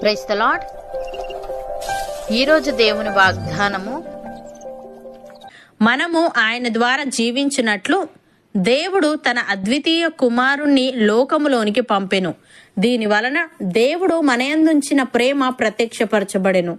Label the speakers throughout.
Speaker 1: Price the lord ఈరోజు దేవుని వాగ్దానము
Speaker 2: మనము ఆయన ద్వారా జీవించినట్లు దేవుడు తన అద్వితీయ కుమారుణ్ణి లోకములోనికి పంపెను. దీని వలన దేవుడు మనయందుంచిన ప్రేమ ప్రత్యక్షపరచబడెను.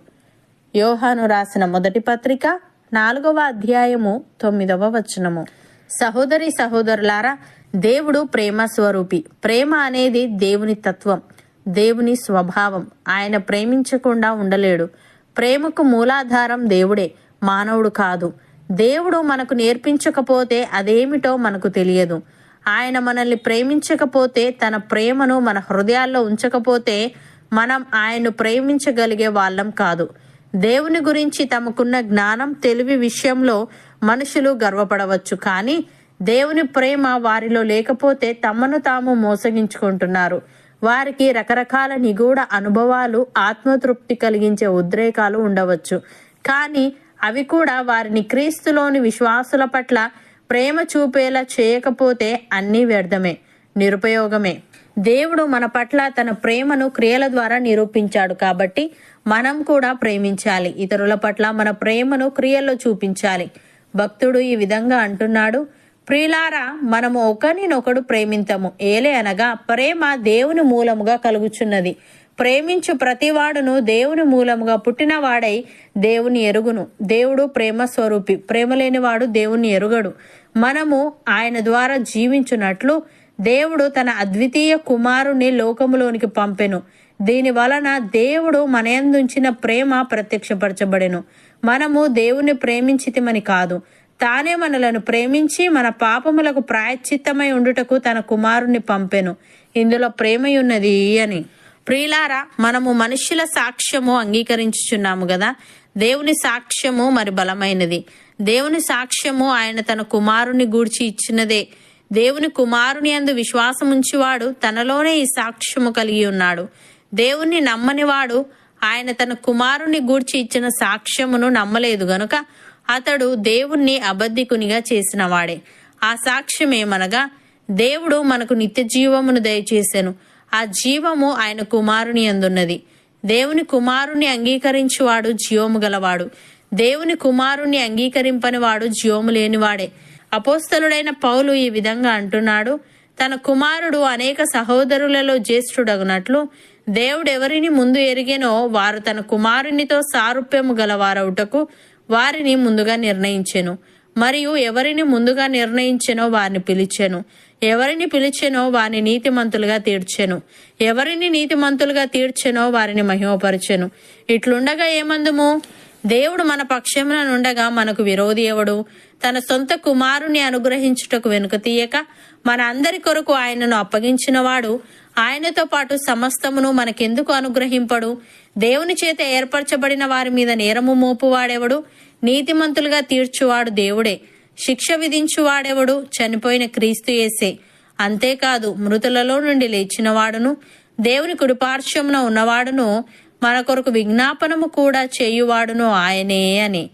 Speaker 2: యోహాను రాసిన మొదటి పత్రిక నాలుగవ అధ్యాయము తొమ్మిదవ వచనము. సహోదరి సహోదరులారా దేవుడు ప్రేమ స్వరూపి. ప్రేమ అనేది దేవుని తత్వం. దేవుని స్వభావం. ఆయన ప్రేమించకుండా ఉండలేడు. ప్రేమకు మూలాధారం దేవుడే మానవుడు కాదు. దేవుడు మనకు నేర్పించకపోతే అదేమిటో మనకు తెలియదు. ఆయన మనల్ని ప్రేమించకపోతే తన ప్రేమను మన హృదయాల్లో ఉంచకపోతే మనం ఆయన్ను ప్రేమించగలిగే వాళ్ళం కాదు. దేవుని గురించి తమకున్న జ్ఞానం తెలివి విషయంలో మనుషులు గర్వపడవచ్చు. కానీ దేవుని ప్రేమ వారిలో లేకపోతే తమను తాము మోసగించుకుంటున్నారు. వారికి రకరకాల నిగూఢ అనుభవాలు ఆత్మతృప్తి కలిగించే ఉద్రేకాలు ఉండవచ్చు. కానీ అవి కూడా వారిని క్రీస్తులోని విశ్వాసుల పట్ల ప్రేమ చూపేలా చేయకపోతే అన్నీ వ్యర్థమే నిరుపయోగమే. దేవుడు మన పట్ల తన ప్రేమను క్రియల ద్వారా నిరూపించాడు కాబట్టి మనం కూడా ప్రేమించాలి. ఇతరుల పట్ల మన ప్రేమను క్రియల్లో చూపించాలి. భక్తుడు ఈ విధంగా అంటున్నాడు ప్రియులారా మనము ఒకరినొకడు ప్రేమింతము. ఏలే అనగా ప్రేమ దేవుని మూలముగా కలుగుచున్నది. ప్రేమించు ప్రతివాడును దేవుని మూలముగా పుట్టినవాడై దేవుని ఎరుగును. దేవుడు ప్రేమ స్వరూపి. ప్రేమ లేనివాడు దేవుని ఎరుగడు. మనము ఆయన ద్వారా జీవించున్నట్లు దేవుడు తన అద్వితీయ కుమారుని లోకములోనికి పంపెను. దీని వలన దేవుడు మనయందుంచిన ప్రేమ ప్రత్యక్షపరచబడెను. మనము దేవుని ప్రేమించితిమని కాదు. తానే మనలను ప్రేమించి మన పాపములకు ప్రాయశ్చిత్తమై ఉండుటకు తన కుమారుణ్ణి పంపెను. ఇందులో ప్రేమయున్నది అని. ప్రియులారా మనము మనుష్యుల సాక్ష్యము అంగీకరించుచున్నాము కదా దేవుని సాక్ష్యము మరి బలమైనది. దేవుని సాక్ష్యము ఆయన తన కుమారుని గూర్చి ఇచ్చినదే. దేవుని కుమారుని అందు విశ్వాసముంచివాడు తనలోనే ఈ సాక్ష్యము కలిగి ఉన్నాడు. దేవుణ్ణి నమ్మనివాడు ఆయన తన కుమారుని గూర్చి ఇచ్చిన సాక్ష్యమును నమ్మలేదు గనుక అతడు దేవుణ్ణి అబద్ధికునిగా చేసిన వాడే. ఆ సాక్ష్యం ఏమనగా దేవుడు మనకు నిత్య జీవమును దయచేశాను ఆ జీవము ఆయన కుమారుని అందున్నది. దేవుని కుమారుని అంగీకరించువాడు జీవము గలవాడు. దేవుని కుమారుణ్ణి అంగీకరింపని వాడు జీవము లేనివాడే. అపోస్తలుడైన పౌలు ఈ విధంగా అంటున్నాడు తన కుమారుడు అనేక సహోదరులలో జ్యేష్ఠుడగునట్లు దేవుడు ఎవరిని ముందు ఎరిగెనో వారు తన కుమారునితో సారూప్యము గలవారవుటకు వారిని ముందుగా నిర్ణయించెను. మరియు ఎవరిని ముందుగా నిర్ణయించెనో వారిని పిలిచెను. ఎవరిని పిలిచెనో వారిని నీతిమంతులుగా తీర్చెను. ఎవరిని నీతిమంతులుగా తీర్చెనో వారిని మహిమపరచెను. ఇట్లుండగా ఏమందుము? దేవుడు మన పక్షమున నుండగా మనకు విరోధి ఎవడు? తన సొంత కుమారుని అనుగ్రహించుటకు వెనుక తీయక మన అందరి కొరకు ఆయనను అప్పగించినవాడు ఆయనతో పాటు సమస్తమును మనకెందుకు అనుగ్రహింపడు? దేవుని చేత ఏర్పరచబడిన వారి మీద నేరము మోపువాడెవడు? నీతిమంతులుగా తీర్చువాడు దేవుడే. శిక్ష విధించువాడెవడు? చనిపోయిన క్రీస్తు యేసే. అంతేకాదు మృతులలో నుండి లేచినవాడును దేవుని కుడిపార్శ్వమున ఉన్నవాడును మన కొరకు విజ్ఞాపనము కూడా చేయువాడును ఆయనే అని.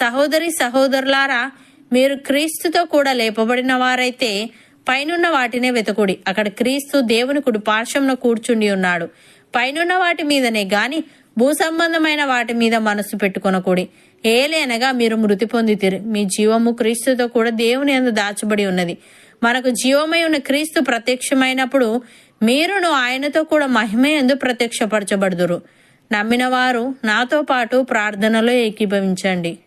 Speaker 2: సహోదరి సహోదరులారా మీరు క్రీస్తుతో కూడా లేపబడిన వారైతే పైనున్న వాటినే వెతకుడి. అక్కడ క్రీస్తు దేవుని కుడి పార్శ్వంలో కూర్చుండి ఉన్నాడు. పైనున్న వాటి మీదనే గాని భూ సంబంధమైన వాటి మీద మనసు పెట్టుకొనకూడి. ఏలేనగా మీరు మృతి పొందితిరు. మీ జీవము క్రీస్తుతో కూడా దేవుని అందు దాచబడి ఉన్నది. మనకు జీవమై ఉన్న క్రీస్తు ప్రత్యక్షమైనప్పుడు మీరును ఆయనతో కూడా మహిమయందు ప్రత్యక్షపరచబడుదురు. నమ్మిన వారు నాతో పాటు ప్రార్థనలో ఏకీభవించండి.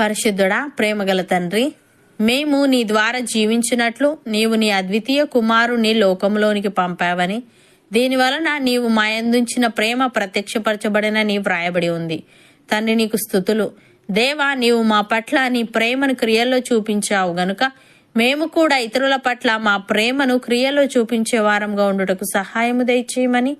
Speaker 2: పరిశుద్ధుడా ప్రేమగల తండ్రి మేము నీ ద్వారా జీవించినట్లు నీవు నీ అద్వితీయ కుమారుని లోకంలోనికి పంపావని. దీనివలన నీవు మాయందుంచిన ప్రేమ ప్రత్యక్షపరచబడిన నీ వ్రాయబడి ఉంది. తండ్రి నీకు స్థుతులు. దేవా నీవు మా పట్ల నీ ప్రేమను క్రియల్లో చూపించావు గనుక మేము కూడా ఇతరుల పట్ల మా ప్రేమను క్రియల్లో చూపించే వారంగా ఉండుటకు సహాయము దయచేయమని.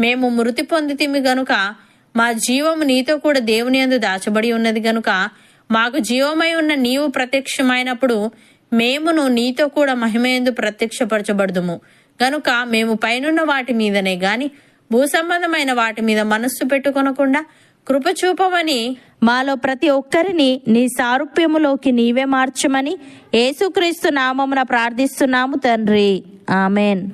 Speaker 2: మేము మృతి పొందితిమి గనుక మా జీవము నీతో కూడా దేవుని యందు దాచబడి ఉన్నది గనుక మాకు జీవమై ఉన్న నీవు ప్రత్యక్షమైనప్పుడు మేమును నీతో కూడా మహిమయందు ప్రత్యక్షపరచబడదుము. గనుక మేము పైనున్న వాటి మీదనే గాని భూసంబంధమైన వాటి మీద మనస్సు పెట్టుకొనకుండా కృపచూపమని మాలో ప్రతి ఒక్కరిని నీ సారూప్యములోకి నీవే మార్చమని యేసుక్రీస్తు నామమున ప్రార్థిస్తున్నాము తండ్రి. ఆమెన్.